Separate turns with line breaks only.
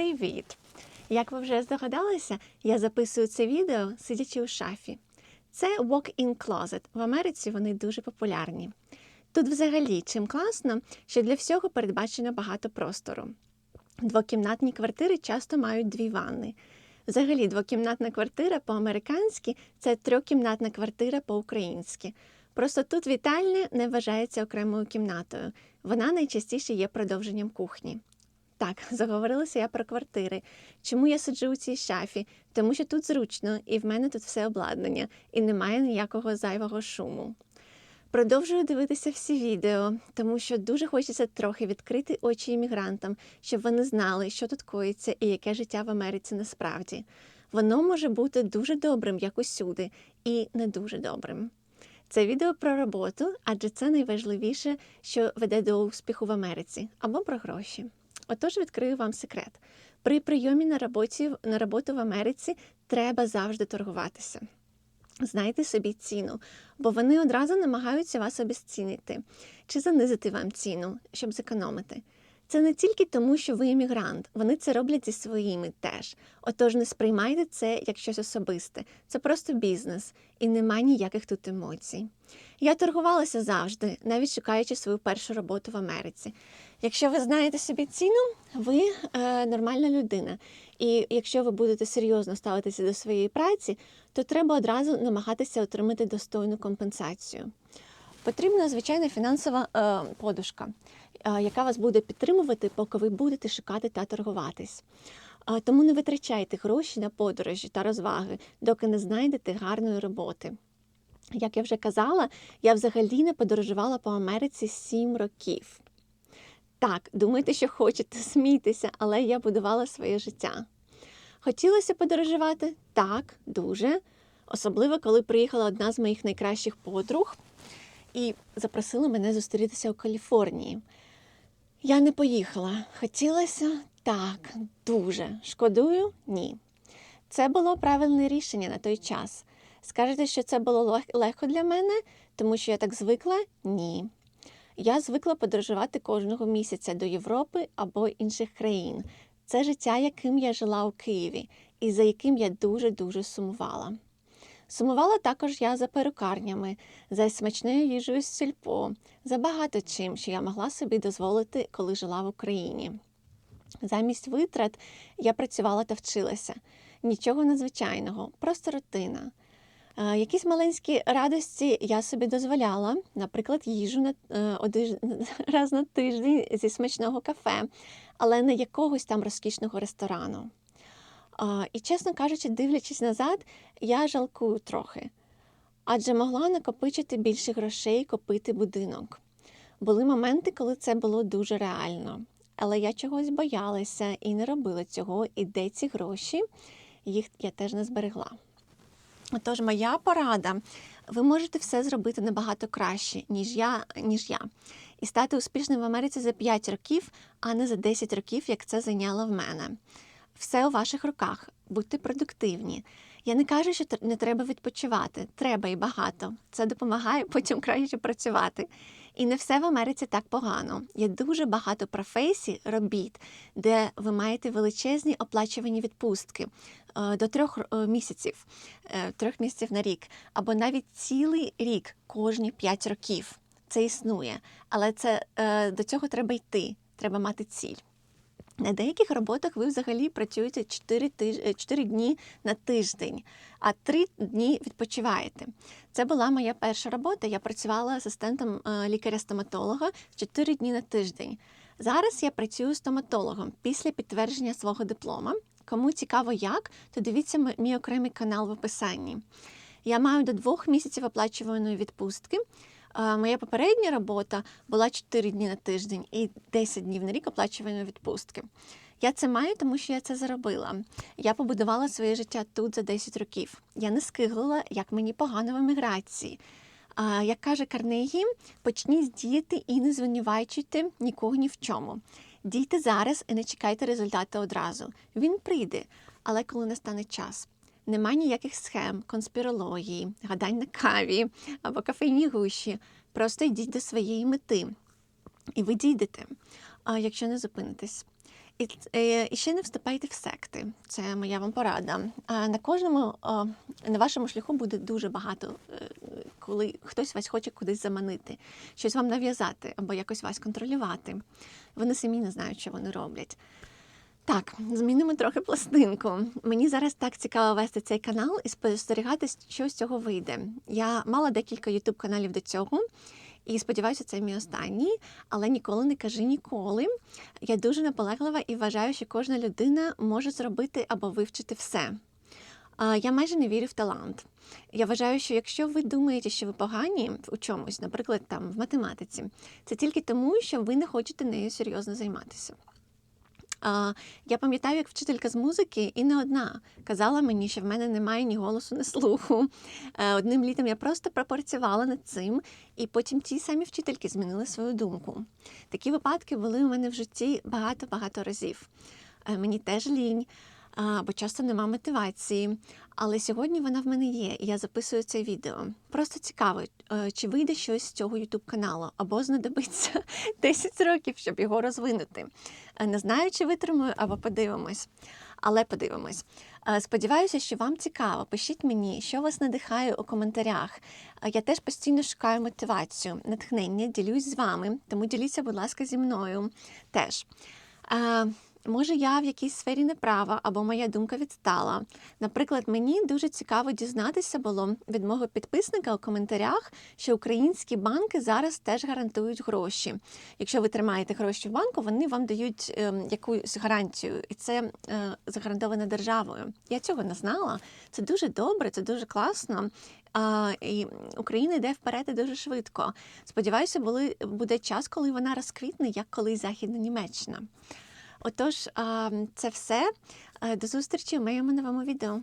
Привіт! Як ви вже здогадалися, я записую це відео, сидячи у шафі. Це walk-in closet. В Америці вони дуже популярні. Тут взагалі чим класно, що для всього передбачено багато простору. Двокімнатні квартири часто мають дві ванни. Взагалі, двокімнатна квартира по-американськи це трьохкімнатна квартира по-українськи. Просто тут вітальня не вважається окремою кімнатою. Вона найчастіше є продовженням кухні. Так, заговорилася я про квартири. Чому я сиджу у цій шафі? Тому що тут зручно, і в мене тут все обладнання, і немає ніякого зайвого шуму. Продовжую дивитися всі відео, тому що дуже хочеться трохи відкрити очі іммігрантам, щоб вони знали, що тут коїться і яке життя в Америці насправді. Воно може бути дуже добрим, як усюди, і не дуже добрим. Це відео про роботу, адже це найважливіше, що веде до успіху в Америці, або про гроші. Отож, відкрию вам секрет. При прийомі на роботі на роботу в Америці треба завжди торгуватися. Знайте собі ціну, бо вони одразу намагаються вас обезцінити чи занизити вам ціну, щоб зекономити. Це не тільки тому, що ви іммігрант, вони це роблять зі своїми теж. Отож, не сприймайте це як щось особисте. Це просто бізнес, і нема ніяких тут емоцій. Я торгувалася завжди, навіть шукаючи свою першу роботу в Америці. Якщо ви знаєте собі ціну, ви е, нормальна людина. І якщо ви будете серйозно ставитися до своєї праці, то треба одразу намагатися отримати достойну компенсацію. Потрібна звичайна фінансова е, подушка, яка вас буде підтримувати, поки ви будете шукати та торгуватись. Е, тому не витрачайте гроші на подорожі та розваги, доки не знайдете гарної роботи. Як я вже казала, я взагалі не подорожувала по Америці 7 років. Так, думайте, що хочете, смійтеся, але я будувала своє життя. Хотілося подорожувати? Так, дуже. Особливо, коли приїхала одна з моїх найкращих подруг і запросила мене зустрітися у Каліфорнії. Я не поїхала. Хотілося так, дуже. Шкодую? Ні. Це було правильне рішення на той час. Скажете, що це було легко для мене, тому що я так звикла? Ні. Я звикла подорожувати кожного місяця до Європи або інших країн. Це життя, яким я жила у Києві, і за яким я дуже-дуже сумувала. Сумувала також я за перукарнями, за смачною їжею з сільпо, за багато чим, що я могла собі дозволити, коли жила в Україні. Замість витрат я працювала та вчилася. Нічого надзвичайного, просто рутина. Е, Якісь маленькі радості я собі дозволяла, наприклад, їжу на е, один раз на тиждень зі смачного кафе, але не якогось там розкішного ресторану. І, чесно кажучи, дивлячись назад, я жалкую трохи, адже могла накопичити більше грошей, купити будинок. Були моменти, коли це було дуже реально, але я чогось боялася і не робила цього, і де ці гроші, їх я теж не зберегла. Отож, моя порада: ви можете все зробити набагато краще, ніж я, ніж я, і стати успішним в Америці за 5 років, а не за 10 років, як це зайняло в мене. Все у ваших руках, будьте продуктивні. Я не кажу, що не треба відпочивати. Треба і багато. Це допомагає потім краще працювати. І не все в Америці так погано. Є дуже багато професій, робіт, де ви маєте величезні оплачувані відпустки е, до трьох е, місяців, е, трьох місяців на рік, або навіть цілий рік кожні п'ять років. Це існує, але це до цього треба йти. Треба мати ціль. На деяких роботах ви взагалі працюєте 4, тиж... 4 дні на тиждень, а 3 дні відпочиваєте. Це була моя перша робота. Я працювала асистентом е, лікаря-стоматолога 4 дні на тиждень. Зараз я працюю стоматологом після підтвердження свого диплома. Кому цікаво як, то дивіться мій окремий канал в описанні. Я маю до двох місяців оплачуваної відпустки. Моя попередня робота була 4 дні на тиждень і 10 днів на рік оплачуваної відпустки. Я це маю, тому що я це заробила. Я побудувала своє життя тут за 10 років. Я не скиглила, як мені погано в еміграції. Як каже Карнегі, почніть діяти і не звинувачуйте нікого ні в чому. Дійте зараз і не чекайте результати одразу. Він прийде, але коли настане час. Нема ніяких схем, конспірології, гадань на каві або кафейні гущі. Просто йдіть до своєї мети. І ви дійдете, якщо не зупинитесь. І, е, і ще не вступайте в секти. Це моя вам порада. На кожному на вашому шляху буде дуже багато, е, коли хтось вас хоче кудись заманити, щось вам нав'язати або якось вас контролювати. Вони самі не знають, що вони роблять. Так, змінимо трохи пластинку. Мені зараз так цікаво вести цей канал і спостерігати, що з цього вийде. Я мала декілька ютуб каналів до цього. І сподіваюся, це мій останній, але ніколи не кажи ніколи. Я дуже наполеглива і вважаю, що кожна людина може зробити або вивчити все. Я майже не вірю в талант. Я вважаю, що якщо ви думаєте, що ви погані у чомусь, наприклад, там в математиці, це тільки тому, що ви не хочете нею серйозно займатися. Я пам'ятаю, як вчителька з музики, і не одна казала мені, що в мене немає ні голосу, ні слуху. Е, Одним літом я просто пропрацювала над цим, і потім ті самі вчительки змінили свою думку. Такі випадки були у мене в житті багато-багато разів. Е, Мені теж лінь, бо часто нема мотивації. Але сьогодні вона в мене є, і я записую це відео. Просто цікаво, е, чи вийде щось з цього youtube каналу, або знадобиться 10 років, щоб його розвинути. Е, Не знаю, чи витримаю, або подивимось. Але подивимось. Е, Сподіваюся, що вам цікаво. Пишіть мені, що вас надихає у коментарях. Я теж постійно шукаю мотивацію, натхнення, ділюсь з вами, тому діліться, будь ласка, зі мною теж. Може, я в якійсь сфері не права, або моя думка відстала. Наприклад, мені дуже цікаво дізнатися було від мого підписника у коментарях, що українські банки зараз теж гарантують гроші. Якщо ви тримаєте гроші в банку, вони вам дають ем, якусь гарантію, і це е, загарантовано державою. Я цього не знала. Це дуже добре, це дуже класно. А, і Україна йде вперед дуже швидко. Сподіваюся, були, буде час, коли вона розквітне, як колись Західна Німеччина. Отож, це все. Е, До зустрічі в моєму новому відео.